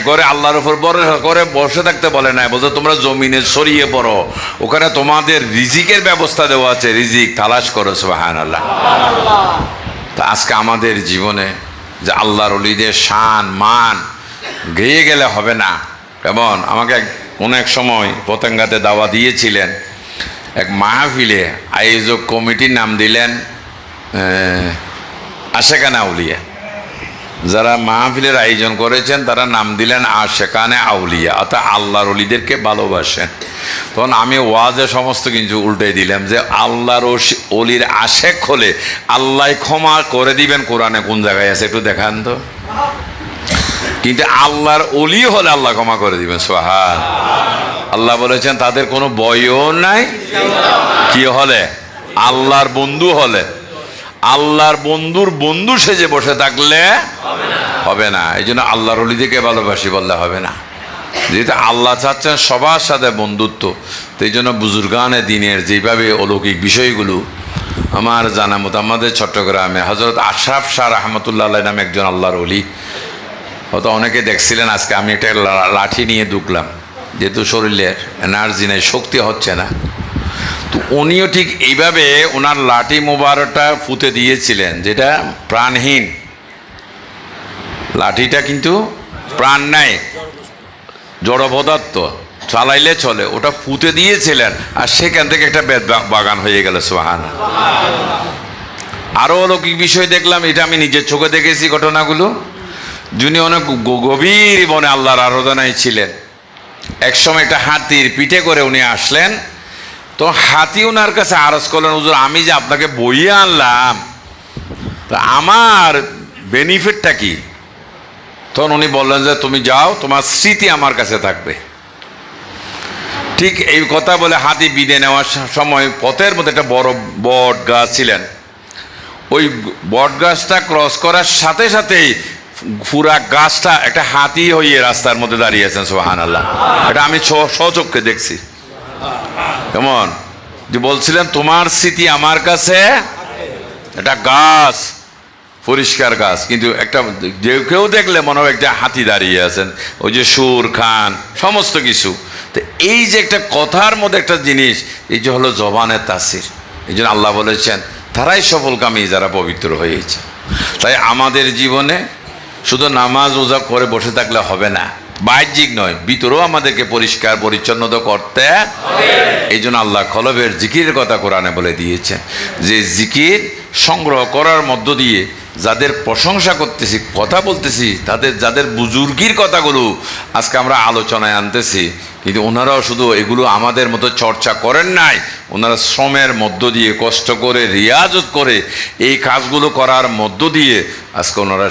করে আল্লাহর উপর ভরসা করে বসে থাকতে বলে নাই। বলতে তোমরা জমিনে ছড়িয়ে পড়ো। ওখানে তোমাদের রিজিকের ব্যবস্থা দেওয়া আছে। রিজিক তালাশ করো সুবাহান আল্লাহ তা আজকে আমাদের জীবনে যে আল্লাহর অলিদের শান, মান, গেয়ে গেলে হবে না। কেমন? আমাকে এক সময় পতঙ্গাতে দাওয়া দিয়েছিলেন। এক মাহফিলে আয়োজক কমিটির নাম দিলেন আশেকানা আউলিয়া যারা মাহফিলের আয়োজন করেছেন, তারা নাম দিলেন আশেকানে আউলিয়া। অর্থাৎ আল্লাহর অলিদেরকে ভালোবাসেন। তখন আমি ওয়াজে সমস্ত কিছু উল্টে দিলাম যে আল্লাহর অলির আশেক হলে আল্লাহ ক্ষমা করে দিবেন। কোরআনে কোন জায়গায় আছে একটু দেখান তো। কিন্তু আল্লাহর অলি হলে আল্লাহ ক্ষমা করে দিবেন সোহান আল্লাহ বলেছেন, তাদের কোনো বয়ও নাই। কি হলে? আল্লাহর বন্ধু হলে। আল্লাহর বন্ধুর বন্ধু সেজে বসে থাকলে হবে না। এই জন্য আল্লাহর অলিদিকে ভালোবাসি বললে হবে না। যেহেতু আল্লাহ চাচ্ছেন সবার সাথে বন্ধুত্ব, তো এই জন্য বুজুর্গানে দিনের যেভাবে অলৌকিক বিষয়গুলো, আমার জানা মতো আমাদের চট্টগ্রামে হজরত আশরাফ শাহ রহমতুল্লাহ নামে একজন আল্লাহর অলি। হয়তো অনেকে দেখছিলেন আজকে আমি একটা লাঠি নিয়ে ঢুকলাম। যেহেতু শরীরের এনার্জি নেই, শক্তি হচ্ছে না। তো উনিও ঠিক এইভাবে ওনার লাঠি মোবারকটা ফুতে দিয়েছিলেন, যেটা প্রাণহীন। লাঠিটা কিন্তু প্রাণ নাই, জড় পদার্থ, চালাইলে চলে, ওটা পুঁতে দিয়েছিলেন, আর সেখান থেকে একটা বেদ বাগান হয়ে গেল সোহান আরও অলৌকিক বিষয় দেখলাম, এটা আমি নিজের চোখে দেখেছি ঘটনাগুলো। যিনি অনেক গভীর বনে আল্লাহর আরাধনায় ছিলেন। একসময় একটা হাতির পিঠে করে উনি আসলেন তো হাতি ওনার কাছে আরজ করলেন, হুজুর, আমি যে আপনাকে বইয়ে আনলাম, তা আমার বেনিফিটটা কি? তখন উনি বললেন যে, তুমি যাও, তোমার স্মৃতি আমার কাছে থাকবে। ঠিক এই কথা বলে হাতি বিদে নেওয়ার সময় পথের মধ্যে একটা বড় বট গাছ ছিলেন। ওই বট গাছটা ক্রস করার সাথে সাথেই পুরা গাছটা একটা হাতি হয়ে রাস্তার মধ্যে দাঁড়িয়েছেন সোহান আল্লাহ এটা আমি স্বচক্ষে দেখছি। কেমন যে বলছিলেন, তোমার স্মৃতি আমার কাছে? এটা গাছ, পরিষ্কার গাছ। কিন্তু একটা, যে কেউ দেখলে মনে হয় একটা হাতি দাঁড়িয়ে আছেন, ওই যে সুর, খান, সমস্ত কিছু। তো এই যে একটা কথার মধ্যে একটা জিনিস, এই যে হলো জবানের তাসির। এই জন্য আল্লাহ বলেছেন, তারাই সফলকামী যারা পবিত্র হয়েছে। তাই আমাদের জীবনে শুধু নামাজ ওজা করে বসে থাকলে হবে না। বাহ্যিক নয়, ভিতরেও আমাদেরকে পরিষ্কার, পরিচ্ছন্নতা করতে এই জন্য আল্লাহ কলবের জিকিরের কথা কোরআনে বলে দিয়েছেন। যে জিকির সংগ্রহ করার মধ্য দিয়ে যাদের প্রশংসা করতেছি, কথা বলতেছি, তাদের, যাদের বুজুর্গির কথাগুলো আজকে আমরা আলোচনায় আনতেছি, কিন্তু ওনারাও শুধু এগুলো আমাদের মতো চর্চা করেন নাই, ওনারা শ্রমের মধ্য দিয়ে, কষ্ট করে, রিয়াজত করে এই কাজগুলো করার মধ্য দিয়ে আজকে ওনারা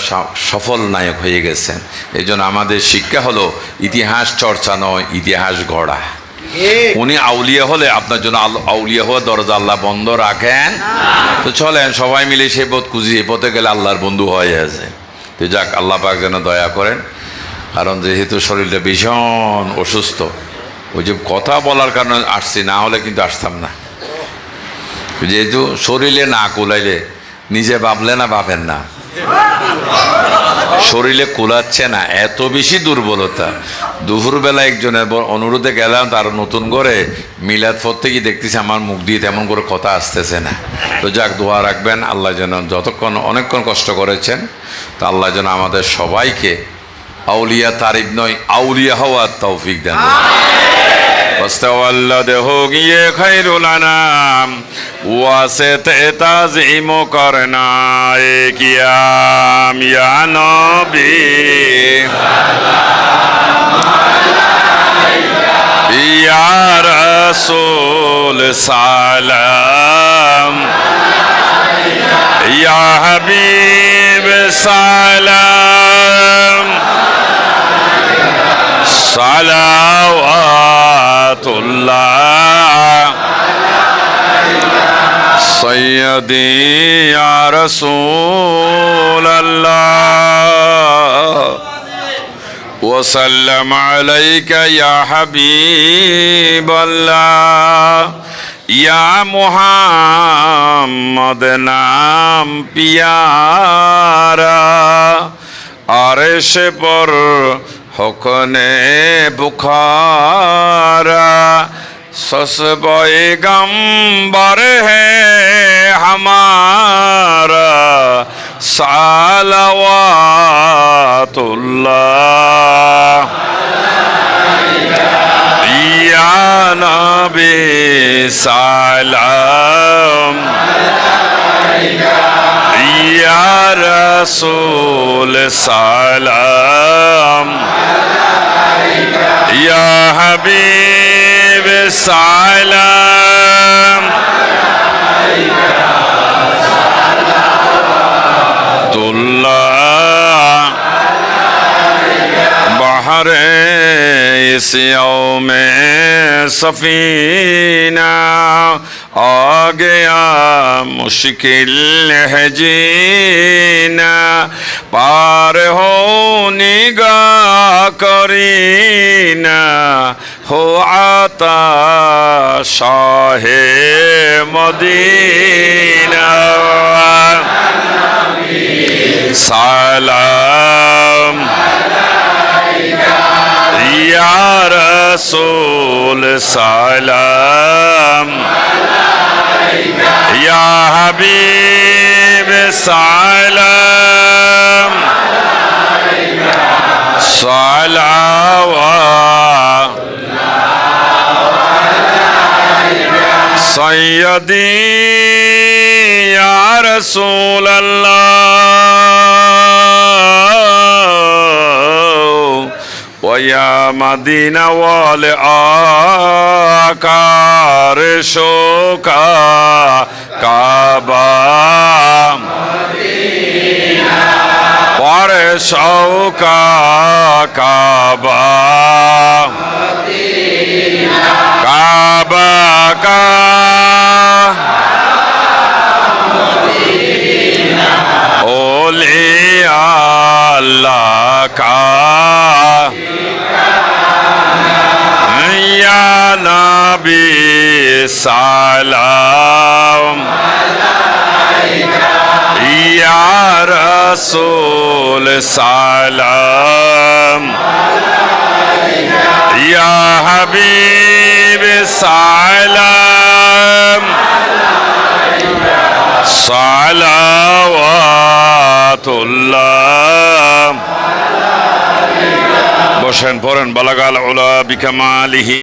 সফল নায়ক হয়ে গেছেন। এই আমাদের শিক্ষা হলো, ইতিহাস চর্চা নয়, ইতিহাস গড়া। উনি আউলিয়া হলে আপনার জন্য আউলিয়া হওয়ার দরজা আল্লাহ বন্ধ রাখেন। তো চলেন সবাই মিলে সেই পথ খুঁজি। এই পথে গেলে আল্লাহর বন্ধু হয়ে আছে। তো যাক আল্লাহ পাক যেন দয়া করেন। কারণ যেহেতু শরীরটা ভীষণ অসুস্থ ওই যে কথা বলার কারণে আসছি না হলে কিন্তু আসতাম না। যেহেতু শরীরে না কুলাইলে নিজে ভাবলে না ভাবেন না। শরীরে কুলাচ্ছে না, এত বেশি দুর্বলতা। দুপুরবেলা একজনের অনুরোধে গেলাম, তার নতুন করে মিলাদ পর থেকে দেখতেছি, আমার মুখ দিয়ে তেমন করে কথা আসতেছে না। তো যাক, দোয়া রাখবেন, আল্লাহ যেন যতক্ষণ অনেকক্ষণ কষ্ট করেছেন, তো আল্লাহ যেন আমাদের সবাইকে আউলিয়া তারিফ নয়, আউলিয়া হওয়ার তৌফিক দেন। واستولده گیے خیر الانام واسط تعظیم کرنا اے قیام، یا نبی۔ یا رسول، سلام۔ یا حبیب، سلام۔ صلوات سیدی یا رسول اللہ وسلم علیکہ یا حبیب اللہ یا محمد نام پیارا عرش پر حکن بخارا سس گمبر ہے ہمارا صلوات اللہ یا نبی سلام یا رسول سلام یا حبیب سلام اس یوم سفینہ آ گیا مشکل ہے جینا، پار ہو نگاہ کرینا، ہو آتا شاہ مدینہ۔ سلام۔ یا رسول سلام یا حبیب سلام صلوا سیدی یا رسول اللہ ويا مدينة والآكار شوكا كعبا پر شوكا كعبا مدينة নবী সালাম। ইয়া রাসূল সালাম। ইয়া হাবিব সালাম। সালাওয়াতুল্লাহ। বসেন পড়েন বালাগাল উলা বিকামালিহি